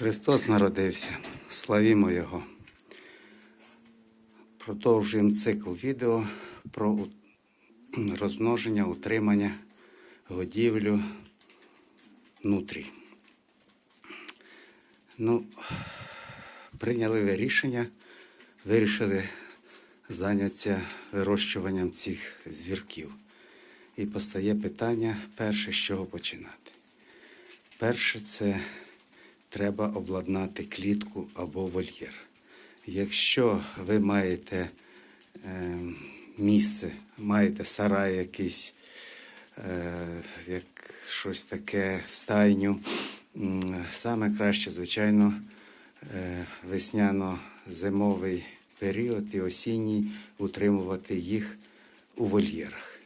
Христос народився. Славімо Його. Продовжуємо цикл відео про розмноження, утримання, годівлю нутрій. Ну, прийняли рішення, вирішили зайнятися вирощуванням цих звірків. І постає питання перше, з чого починати. Перше, це треба обладнати клітку або вольєр. Якщо ви маєте е, місце, маєте сарай якийсь, е, як щось таке, стайню, саме краще, звичайно, е, весняно-зимовий період і осінній утримувати їх у вольєрах.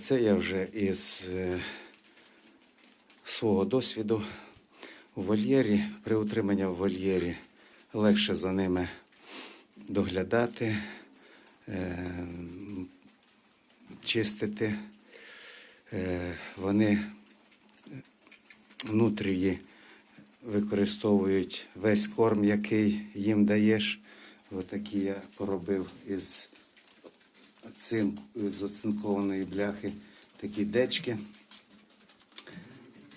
Це я вже із е, свого досвіду у вольєрі, при утриманні в вольєрі легше за ними доглядати, е, чистити. Е, Вони внутрії використовують весь корм, який їм даєш. Отакі я поробив із цинк, з оцинкованої бляхи такі дечки.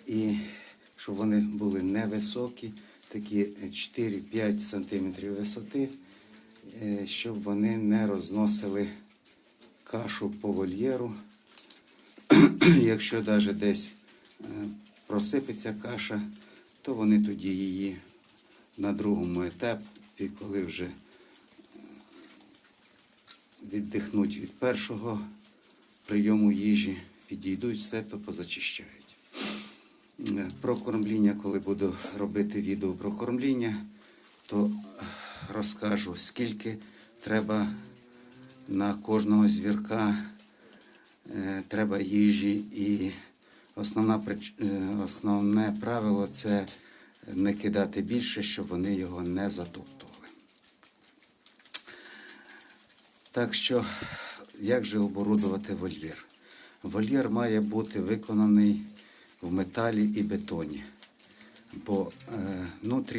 І щоб вони були невисокі, такі 4-5 см висоти, е, щоб вони не розносили кашу по вольєру. Якщо навіть десь е, просипеться каша, то вони тоді її на другому етапі, коли вже е, віддихнуть від першого прийому їжі, підійдуть, все то позачищають. Про кормління, коли буду робити відео про кормління, то розкажу, скільки треба на кожного звірка е, треба їжі. І основна, е, основне правило це не кидати більше, щоб вони його не затоптували. Так що, як же оборудувати вольєр? Вольєр має бути виконаний в металі і бетоні. Бо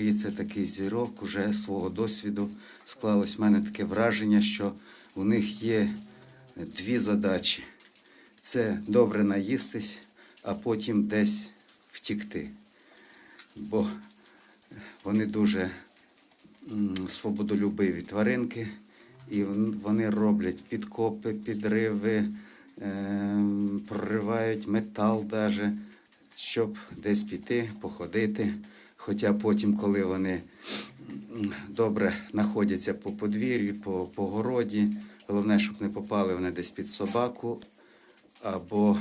е, це такий звірок, уже свого досвіду склалось в мене таке враження, що у них є дві задачі: це добре наїстись, а потім десь втікти. Бо вони дуже свободолюбиві тваринки, і вони роблять підкопи, підриви, ем, проривають метал даже, щоб десь піти, походити. Хоча потім, коли вони добре знаходяться по подвір'ю, по, по городі, головне, щоб не попали вони десь під собаку або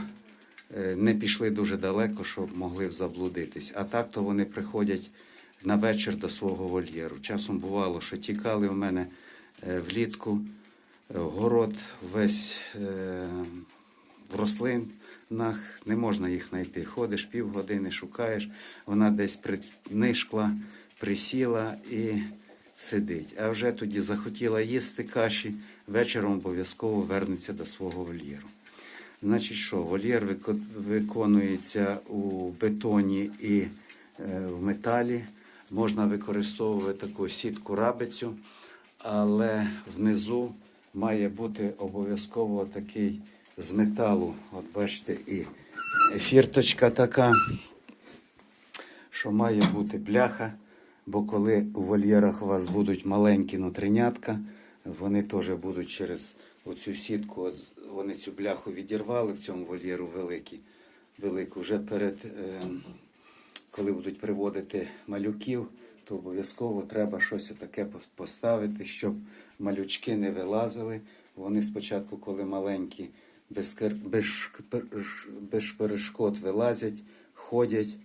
е, не пішли дуже далеко, щоб могли заблудитись. А так то вони приходять на вечір до свого вольєру. Часом бувало, що тікали в мене е, влітку, город весь е, в рослинах, не можна їх знайти. Ходиш півгодини, шукаєш, вона десь принишкла, присіла і сидить. А вже тоді захотіла їсти каші, вечором обов'язково вернеться до свого вольєру. Значить, що вольєр виконується у бетоні і е, в металі. Можна використовувати таку сітку рабицю, але внизу має бути обов'язково такий з металу. От бачите, і фірточка така, що має бути бляха. Бо коли у вольєрах у вас будуть маленькі нутринятка, вони теж будуть через оцю сітку, вони цю бляху відірвали в цьому вольєру великі, велику. Вже перед, е, коли будуть приводити малюків, то обов'язково треба щось таке поставити, щоб малючки не вилазили. Вони спочатку, коли маленькі, без, без, перешкод вилазять, ходять.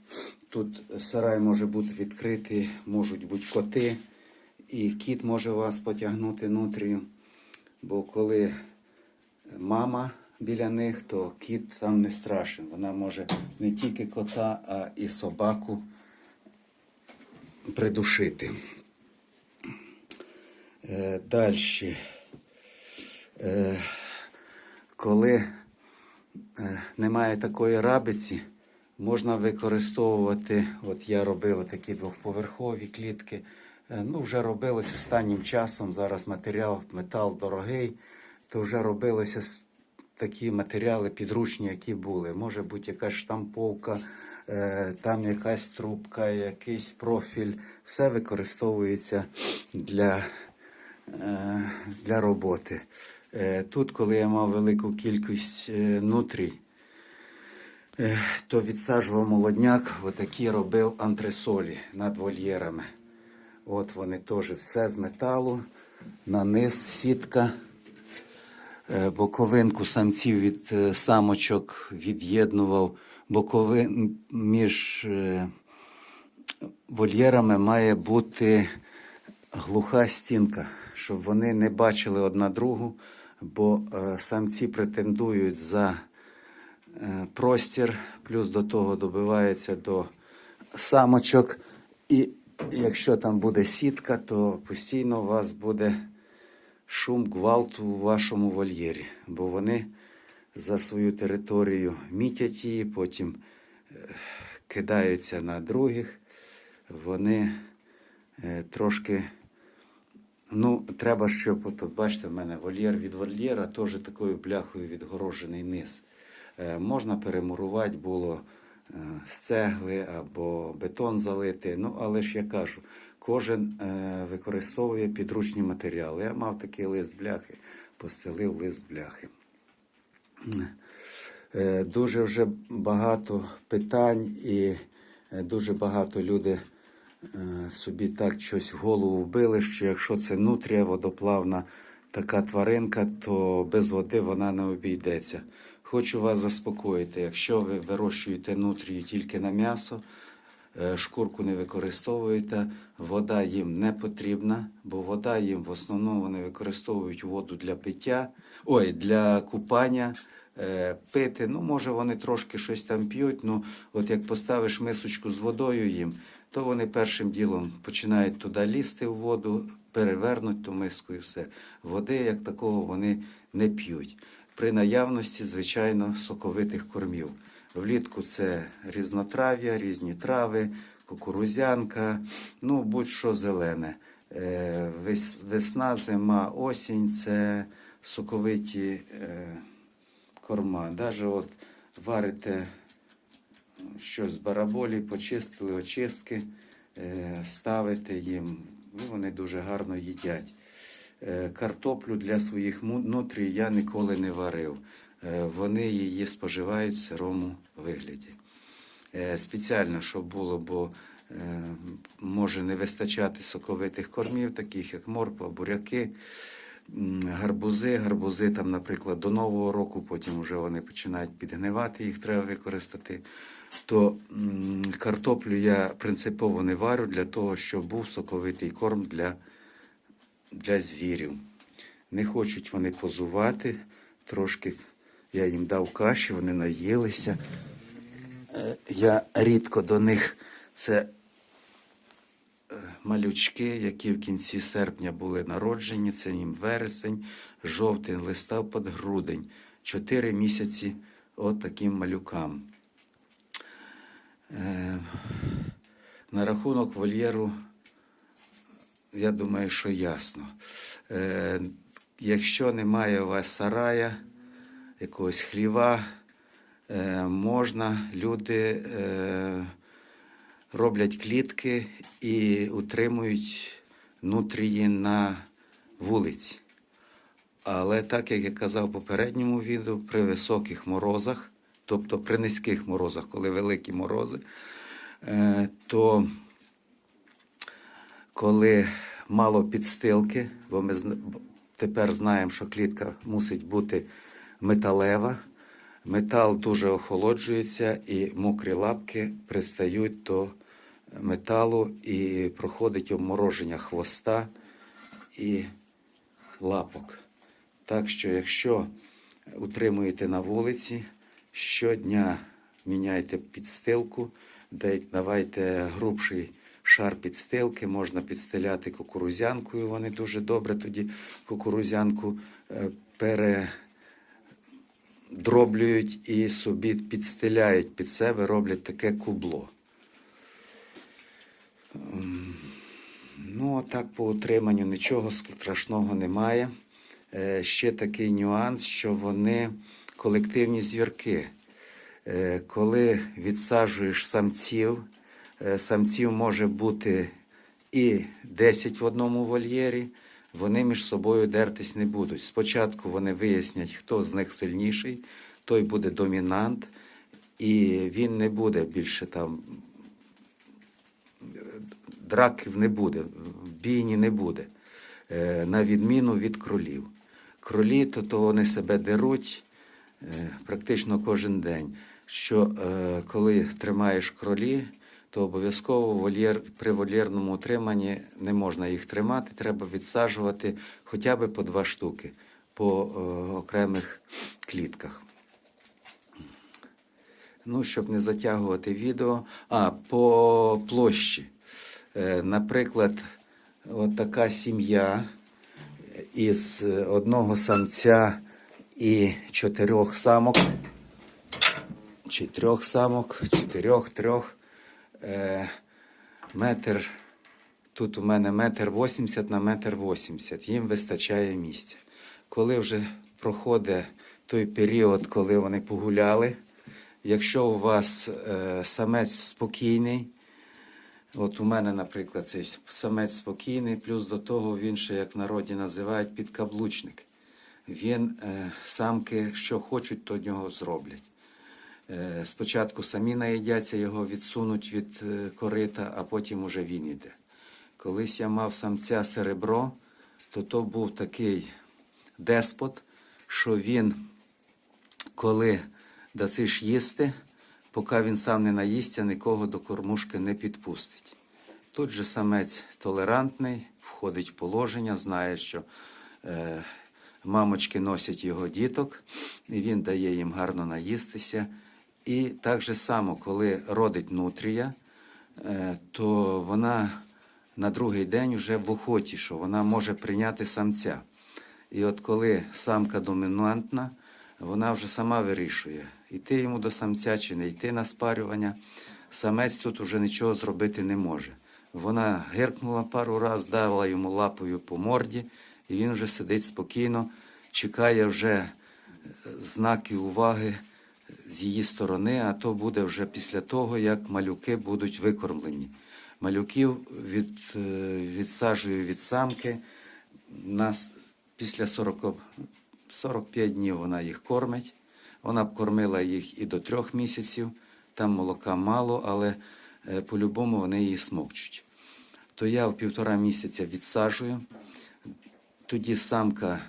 Тут сарай може бути відкритий, можуть бути коти, і кіт може вас потягнути нутрію. Бо коли мама біля них, то кіт там не страшен. Вона може не тільки кота, а і собаку придушити. Е, Далі. Коли е, немає такої рабиці, Можна використовувати, от я робив такі двохповерхові клітки. Е, Ну, вже робилось останнім часом. Зараз матеріал, метал дорогий, то вже робилося с- такі матеріали підручні, які були. Може бути якась штамповка, е, там якась трубка, якийсь профіль. Все використовується для, для роботи. Е, Тут, коли я мав велику кількість е, нутрій, Е, то відсаджував молодняк, отакі робив антресолі над вольєрами. От вони теж все з металу, на низ сітка. Боковинку самців від самочок від'єднував. Боковин між вольєрами має бути глуха стінка, щоб вони не бачили одна другу, бо е, самці претендують за е, простір, плюс до того добивається до самочок. І якщо там буде сітка, то постійно у вас буде шум гвалту у вашому вольєрі, бо вони за свою територію мітять її, потім е, кидаються на других. Вони трошки. Ну, треба, щоб, от, бачите, в мене вольєр від вольєра теж такою бляхою відгорожений низ. Е, можна перемурувати було е, цегли або бетон залити. Ну, але ж я кажу, кожен е, використовує підручні матеріали. Я мав такий лист бляхи, постелив лист бляхи. Е, Дуже вже багато питань і е, дуже багато люди е, собі так щось в голову вбили, що якщо це нутрія водоплавна така тваринка, то без води вона не обійдеться. Хочу вас заспокоїти, якщо ви вирощуєте нутрію тільки на м'ясо, е, шкурку не використовуєте, вода їм не потрібна, бо вода їм в основному вони використовують воду для пиття, ой, для купання, е, пити. Ну, може, вони трошки щось там п'ють. Ну, от як поставиш мисочку з водою їм, то вони першим ділом починають туди лізти в воду, перевернуть ту миску і все. Води, як такого, вони не п'ють. При наявності, звичайно, соковитих кормів. Влітку це різнотрав'я, різні трави, кукурузянка, ну будь-що зелене. Е, Весна, зима, осінь це соковиті е, корма. Навіть от варите щось з бараболі, почистили очистки, е, ставите їм, ну, вони дуже гарно їдять. Е, Картоплю для своїх нутрій я ніколи не варив. Е, Вони її споживають в сирому вигляді. Е, Спеціально, щоб було, бо е, може не вистачати соковитих кормів, таких як морква, буряки, гарбузи. Гарбузи там, наприклад, до Нового року, потім вже вони починають підгнивати, їх треба використати. То картоплю я принципово не варю для того, щоб був соковитий корм для для звірів. Не хочуть вони позувати. Трошки я їм дав каші, вони наїлися. Е, Я рідко до них це малючки, які в кінці серпня були народжені. Це їм вересень, жовтень, листопад, грудень. Чотири місяці от таким малюкам. Е, На рахунок вольєру я думаю, що ясно. Е, якщо немає у вас сарая, якогось хліва, е, можна, люди роблять клітки і утримують нутрії на вулиці. Але так як я казав в попередньому відео, при високих морозах, тобто при низьких морозах, коли великі морози, е, то коли мало підстилки, бо ми тепер знаємо, що клітка мусить бути металева. Метал дуже охолоджується і мокрі лапки пристають до металу і проходить обмороження хвоста і лапок. Так що, якщо утримуєте на вулиці, щодня міняйте підстилку, давайте грубший шар підстилки, можна підстеляти кукурузянкою. Вони дуже добре тоді кукурузянку е, пере, дроблюють і собі підстеляють під себе, роблять таке кубло. Ну, а так по утриманню нічого страшного немає. Е, Ще такий нюанс, що вони колективні звірки. Е, Коли відсаджуєш самців, е, самців може бути і 10 в одному вольєрі, вони між собою дертись не будуть. Спочатку вони вияснять, хто з них сильніший, той буде домінант, і він не буде більше там драків не буде, бійні не буде, е, на відміну від кролів. Кролі, то, то вони себе деруть е, практично кожен день. Що е, коли тримаєш кролі, то обов'язково вольєр, при вольєрному утриманні не можна їх тримати, треба відсаджувати хоча б по два штуки по е, окремих клітках. Ну, щоб не затягувати відео. А, по площі. Е, Наприклад, от така сім'я із одного самця і чотирьох самок, чи трьох самок, чотирьох, трьох. Е, метр, тут у мене метр вісімдесят на метр вісімдесят. Їм вистачає місця. Коли вже проходить той період, коли вони погуляли, якщо у вас е, самець спокійний, От у мене, наприклад, цей самець спокійний, плюс до того він ще, як в народі називають, підкаблучник. Він е, самки, що хочуть, то нього зроблять. Е, спочатку самі наїдяться, його відсунуть від е, корита, а потім уже він іде. Колись я мав самця серебро, то то був такий деспот, що він, коли дасиш їсти, поки він сам не наїсться, нікого до кормушки не підпустить. Тут же самець толерантний, входить в положення, знає, що е, мамочки носять його діток, і він дає їм гарно наїстися. І так же само, коли родить нутрія, е, то вона на другий день вже в охоті, що вона може прийняти самця. І от коли самка домінантна, вона вже сама вирішує, йти йому до самця чи не йти на спарювання. Самець тут уже нічого зробити не може. Вона гиркнула пару разів, дала йому лапою по морді, і він вже сидить спокійно, чекає вже е, знаки уваги з її сторони, а то буде вже після того, як малюки будуть викормлені. Малюків від, е, відсаджую від самки. Нас після 40, 45 днів вона їх кормить. Вона б кормила їх і до трьох місяців. Там молока мало, але е, по-любому вони її смокчуть. То я в півтора місяця відсаджую. Тоді самка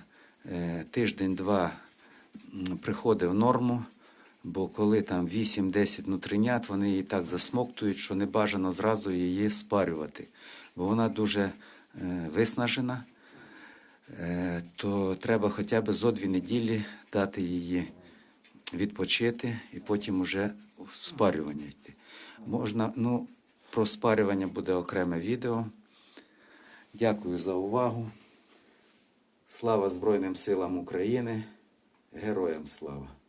е, тиждень-два приходить в норму, бо коли там 8-10 нутринят, вони її так засмоктують, що не бажано зразу її спарювати, бо вона дуже е, виснажена, е, то треба хоча б зо дві неділі дати її відпочити і потім уже спарювання йти. Можна, ну, про спарювання буде окреме відео. Дякую за увагу. Слава Збройним силам України. Героям слава!